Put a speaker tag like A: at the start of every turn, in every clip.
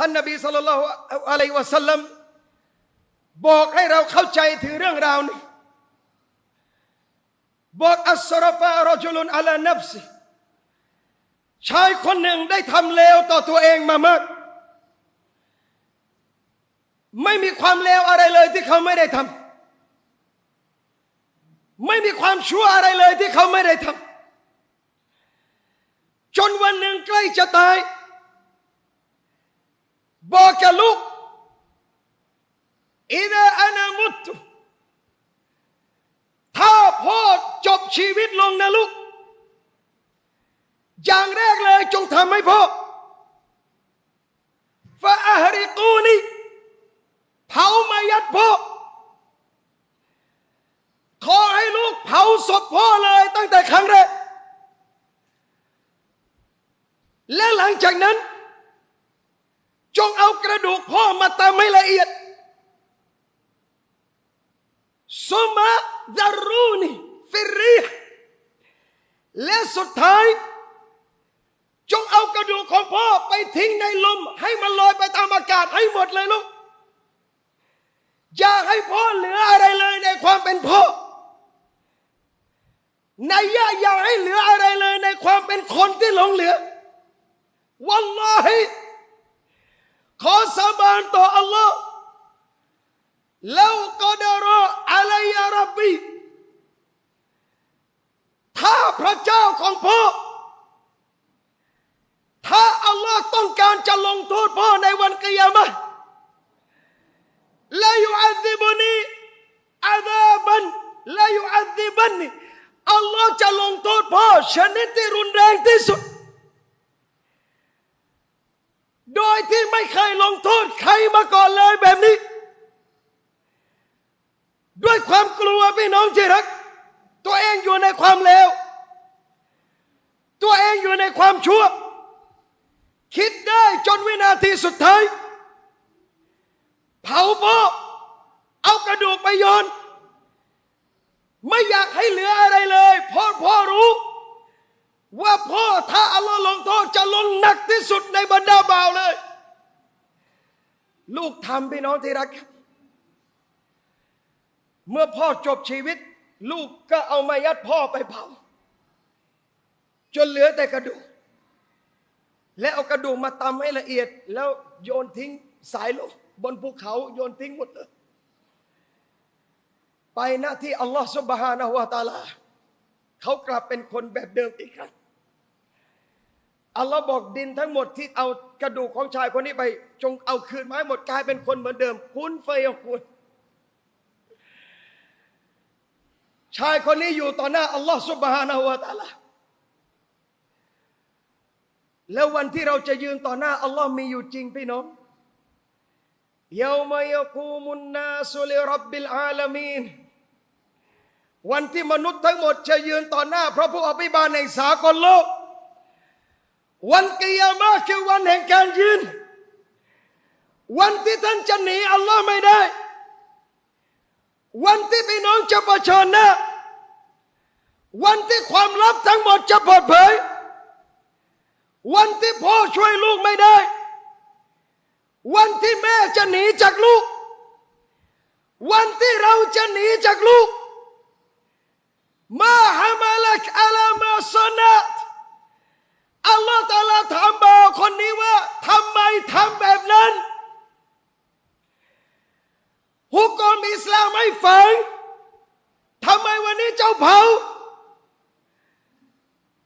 A: ท่านนบีสุลต่านอะลัยวะสัลลัมบอกให้เราเข้าใจถึงเรื่องราวนี้บอกอัสรฟะรจุลุนอัลานับซิชายคนหนึ่งได้ทำเลวต่อตัวเองมามาก ไม่มีความเลวอะไรเลยที่เขาไม่ได้ทำไม่มีความชั่วอะไรเลยที่เขาไม่ได้ทำจนวันหนึ่งใกล้จะตาย บอกกับลูกอิดะอานามุตถ้าพ่อจบชีวิตลงนะลูก อย่างแรกเลยจงทำให้พ่อฟาอาฮริกูนีเผามายัดพ่อขอให้ลูกเผาศพพ่อเลยตั้งแต่ครั้งแรกและหลังจากนั้น จงเอากระดูกพ่อมาตำให้ละเอียดซุมาดารูนีฟิรีและสุดท้าย จงเอากระดูกของพ่อไปทิ้งในลม ให้มันลอยไปตามอากาศให้หมดเลยลูกอย่าให้พ่อเหลืออะไรเลยในความเป็นพ่อในย่าอย่าให้เหลืออะไรเลยในความเป็นคนที่หลงเหลือ วัลลอฮิ ขอสาบานต่ออัลลอฮ์แล้วก็ดรออะไรยารับบีถ้าพระเจ้าของพ่อ ถ้าอัลลอฮ์ต้องการจะลงโทษพ่อในวันกิยามะลายุอัซิบุนีอาดาบันลายุอัซิบันนีอัลลอฮ์จะลงโทษพ่อชนิดที่รุนแรงที่สุด โด ยที่ไม่เคยลงโทษใครมาก่อนเลยแบบนี้ ด้วยความกลัวพี่น้องที่รัก ตัวเองอยู่ในความเลวตัวเองอยู่ในความชั่ว คิดได้จนวินาทีสุดท้าย เผาพ่อเอากระดูกไปโยนไม่อยากให้เหลืออะไรเลยเพราะพ่อรู้ ว่าพ่อถ้าอัลลอฮ์ลงโทษจะลงหนักที่สุดในบรรดา ลูกทำพี่น้องที่รัก เมื่อพ่อจบชีวิต ลูกก็เอามายัดพ่อไปเผาจนเหลือแต่กระดูก และเอากระดูกมาตำให้ละเอียด แล้วโยนทิ้งสายลงบนภูเขาโยนทิ้งหมดเลยไปหน้าที่อัลลอฮฺสุบฮานะฮูวะตาลาเขากลับเป็นคนแบบเดิมอีกครั้ง อัลลอฮ์บอกดินทั้งหมดที่เอากระดูกของชายคนนี้ไป จงเอาคืนมาให้หมดกลายเป็นคนเหมือนเดิม คุณเฟยคุณชายคนนี้อยู่ต่อหน้าอัลลอฮ์สุบฮานะฮูวะตะอาลาแล้ววันที่เราจะยืนต่อหน้าอัลลอฮ์มีอยู่จริงพี่น้องยามายกูมุนนาสุลิรับบิลอาลามีนวันที่มนุษย์ทั้งหมดจะยืนต่อหน้าพระผู้อภิบาลแห่งสากลโลก วันกิยามะคือวันแห่งการยืน วันที่ท่านจะหนีอัลลอฮ์ไม่ได้ วันที่พี่น้องจะประชิญหน้าวันที่ความลับทั้งหมดจะเปิดเผย วันที่พ่อช่วยลูกไม่ได้ วันที่แม่จะหนีจากลูก วันที่เราจะหนีจากลูกมาฮามาลักอัลามาสนัต อัลลอฮฺตาลาถามบ่าวคนนี้ว่าทำไมทำแบบนั้นฮุกกลมอิสลามไม่ฝังทำไมวันนี้เจ้าเผา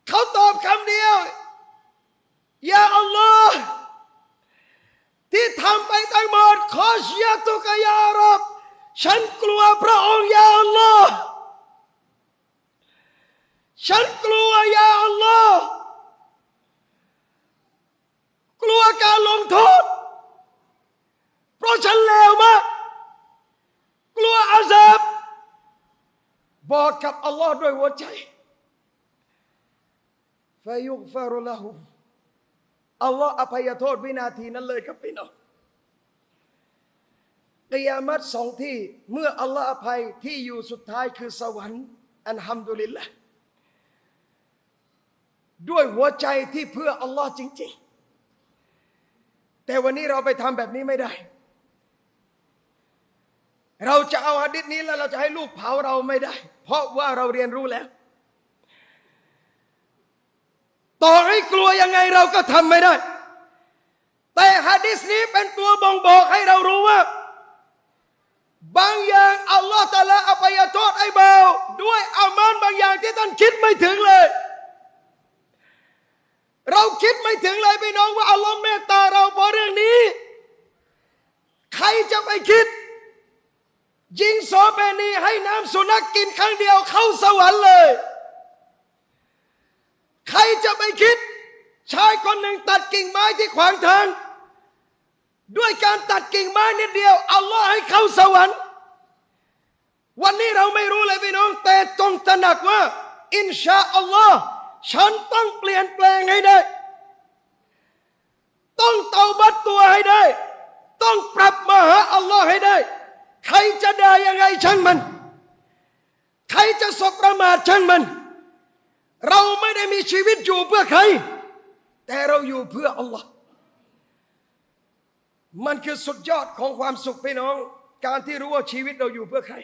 A: เขาตอบคำเดียวยาอัลลอฮ์ที่ทำไปทั้งหมดขอชียตุกยารับ ฉันกลัวพระองค์ยาอัลลอฮ์ฉันกลัวยาอัลลอฮ์กลัวการลงโทษ เพราะฉันเลวมาก กลัวอาซาบ บอกกับอัลลอฮ์ด้วยหัวใจฟายุกฟารุละหูอัลลอฮ์อภัยโทษวินาทีนั้นเลยครับพี่น้องกิยามัตสองที่เมื่ออัลลอฮ์อภัยที่อยู่สุดท้ายคือสวรรค์อันฮัมดุลิลละด้วยหัวใจที่เพื่ออัลลอฮ์จริง ๆ แต่วันนี้เราไปทำแบบนี้ไม่ได้ เราจะเอาหะดิษนี้แล้วเราจะให้ลูกเผาเราไม่ได้ เพราะว่าเราเรียนรู้แล้ว ต่อให้กลัวยังไงเราก็ทำไม่ได้ แต่หะดิษนี้เป็นตัวบ่งบอกให้เรารู้ว่า บางอย่างอัลลอฮฺตะอาลาอภัยโทษไอ้เบาด้วยอามานบางอย่างที่ท่านคิดไม่ถึงเลย เราคิดไม่ถึงเลยพี่น้องว่าอัลลอฮ์เมตตาเราเพราะเรื่องนี้ ใครจะไปคิด ยิงโสเบนีให้น้ำสุนัขกินครั้งเดียวเข้าสวรรค์เลย ใครจะไปคิด ชายคนหนึ่งตัดกิ่งไม้ที่ขวางทาง ด้วยการตัดกิ่งไม้นิดเดียวอัลลอฮ์ให้เข้าสวรรค์ วันนี้เราไม่รู้เลยพี่น้อง แต่จงตระหนักว่า อินชาอัลลอฮ์ฉันต้องเปลี่ยนแปลงให้ได้ ต้องเตาบัตตัวให้ได้ ต้องปรับมาหาอัลลอฮ์ให้ได้ ใครจะด่ายังไงช่างมัน ใครจะสบประมาทช่างมัน เราไม่ได้มีชีวิตอยู่เพื่อใคร แต่เราอยู่เพื่ออัลลอฮ์มันคือสุดยอดของความสุขพี่น้อง การที่รู้ว่าชีวิตเราอยู่เพื่อใคร